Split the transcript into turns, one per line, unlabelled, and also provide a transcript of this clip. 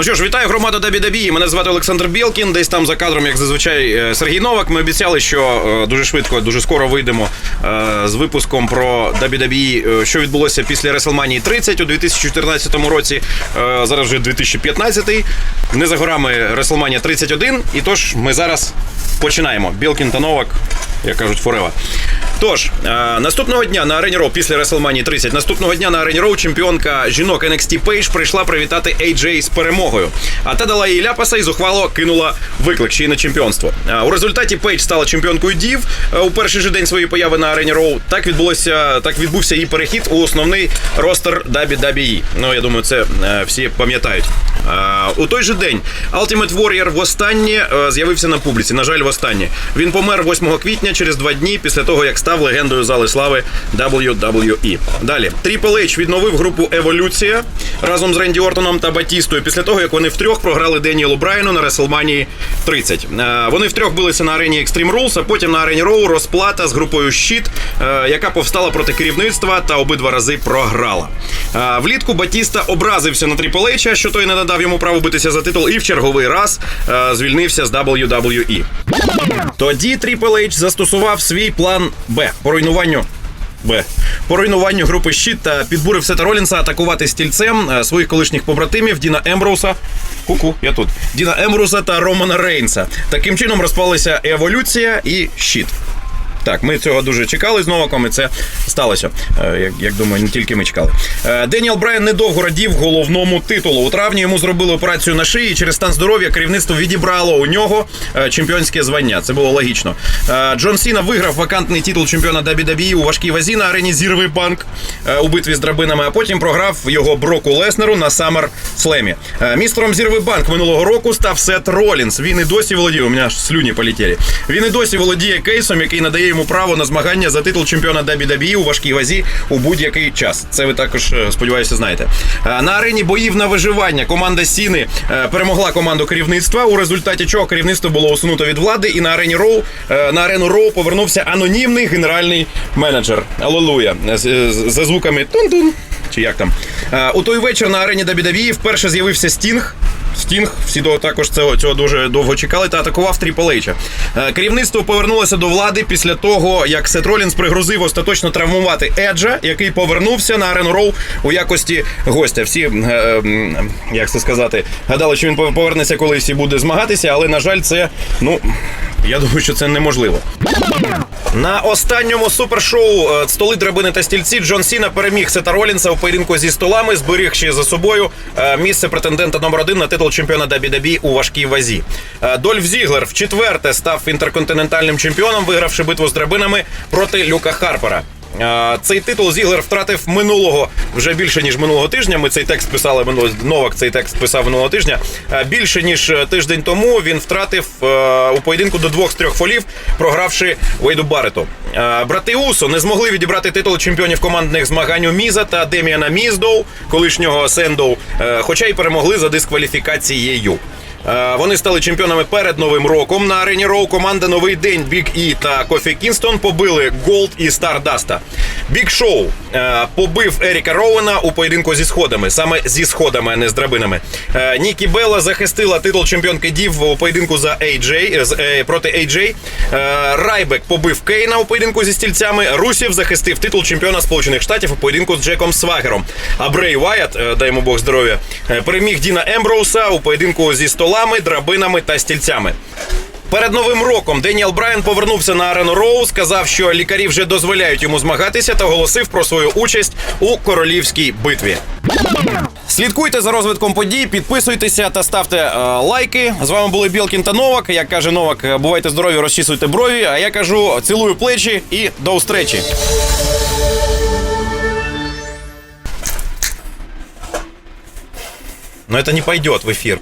Ну що ж, вітаю громаду Дабі-Дабі. Мене звати Олександр Білкін. Десь там за кадром, як зазвичай, е, Сергій Новак. Ми обіцяли, що е, дуже швидко, дуже скоро вийдемо е, з випуском про Дабі-Дабі, що відбулося після WrestleMania 30 у 2014 році. Зараз вже 2015. Не за горами WrestleMania 31. І тож ми зараз починаємо. Білкін та Новак, як кажуть, форева. Тож, наступного дня на Арені Роу після WrestleMania 30, наступного дня на Арені Роу чемпіонка жінок NXT Пейдж прийшла привітати AJ з перемогою. А та дала їй ляпаса і зухвало кинула виклик ще й на чемпіонство. У результаті Пейдж стала чемпіонкою Дів у перший же день своєї появи на Арені Роу. Так відбулося, так відбувся її перехід у основний ростер WWE. Ну я думаю, це е, всі пам'ятають. У той же день Ultimate Warrior востаннє е, з'явився на публіці. На жаль, востаннє. Він помер 8 квітня через два дні після того, як став легендою зали слави WWE. Далі Triple H відновив групу Еволюція разом з Ренді Ортоном та Батістою після того, як вони втрьох програли Деніелу Брайану на WrestleMania 30. Е, Вони втрьох билися на арені Extreme Rules, а потім на арені Роу розплата з групою Щит, е, яка повстала проти керівництва та обидва рази програла. Е, Влітку Батіста образився на Triple H, що той не надав йому право битися за титул, і в черговий раз звільнився з WWE. Тоді Triple H застосував свій план Б по руйнуванню. Б. По руйнуванню групи щит та підбурив Сета Ролінса атакувати стільцем е, своїх колишніх побратимів Діна Емброуса. Ку-ку, я тут. Діна Ембруса та Романа Рейнса. Таким чином розпалися еволюція і щит. Так, ми цього дуже чекали з Новаком, і це сталося. Е, Як, як думаю, не тільки ми чекали. Е, Деніел Брайан недовго радів головному титулу. У травні йому зробили операцію на шиї. Через стан здоров'я керівництво відібрало у нього е, чемпіонське звання. Це було логічно. Джон Сіна виграв вакантний титул чемпіона WWE у важкій вазі на арені Зірвий банк у битві з драбинами, а потім програв його Броку Леснеру на Саммер Слемі. Містером Зірвий банк минулого року став Сет Ролінс. Він і досі володіє. У мене аж слюні полетіли. Він і досі володіє кейсом, який надає йому право на змагання за титул чемпіона WWE у важкій вазі у будь-який час. Це ви також е, сподіваюся знаєте. Е, На арені боїв на виживання команда Сіни е, перемогла команду керівництва, у результаті чого керівництво було усунуто від влади, і на арені Роу на арену Роу повернувся анонімний генеральний менеджер. Алелуя. За звуками тун-тун. Чи як там? У той вечір на арені WWE вперше з'явився Стінг. Стінг, всі до- також цього, цього дуже довго чекали та атакував Тріпл Ейча. Е, Керівництво повернулося до влади після того, як Сет Ролінс пригрозив остаточно травмувати Еджа, який повернувся на арену Роу у якості гостя. Всі, е, е, як це сказати, гадали, що він повернеться колись і буде змагатися, але на жаль, це ну. Я думаю, що це неможливо. На останньому супершоу е, столи драбини та стільці Джон Сіна переміг Сета Ролінса у поєдинку зі столами, зберігши за собою е, місце претендента номер один на титул чемпіона WWE у важкій вазі. Е, Дольф Зіглер в четверте став інтерконтинентальним чемпіоном, вигравши битву з драбинами проти Люка Харпера. Е, Цей титул Зіглер втратив минулого вже більше ніж минулого тижня. Ми цей текст писали минулого Новак. Цей текст писав минулого тижня. Е, Більше ніж тиждень тому він втратив е, у поєдинку до двох з трьох фолів, програвши Вейду Барету. Е, Брати Усо не змогли відібрати титул чемпіонів командних змагань у Міза та Деміана Міздоу, колишнього Сендоу, е, хоча й перемогли за дискваліфікацією. Е, Вони стали чемпіонами перед новим роком. На арені Роу команда Новий день Біг І та Кофі Кінстон побили Голд і Стардаста. Біг Шоу е, побив Еріка Роуена у поєдинку зі сходами, саме зі сходами, а не з драбинами. Е, Нікі Белла захистила титул чемпіонки Дів у поєдинку за AJ, проти AJ. Е, Райбек побив Кейна у поєдинку зі стільцями. Русів захистив титул чемпіона Сполучених Штатів у поєдинку з Джеком Свагером. А Брей Вайат, е, дай йому Бог здоров'я, переміг Діна Емброуса у поєдинку зі столами, драбинами та стільцями. Перед новим роком Деніел Брайан повернувся на арену Роу, сказав, що лікарі вже дозволяють йому змагатися та оголосив про свою участь у королівській битві. Слідкуйте за розвитком подій, підписуйтеся та ставте е, лайки. З вами були Білкін та Новак. Як каже Новак, е, бувайте здорові, розчісуйте брові. А я кажу, цілую плечі і до встречі. Но это не пойдет в эфир.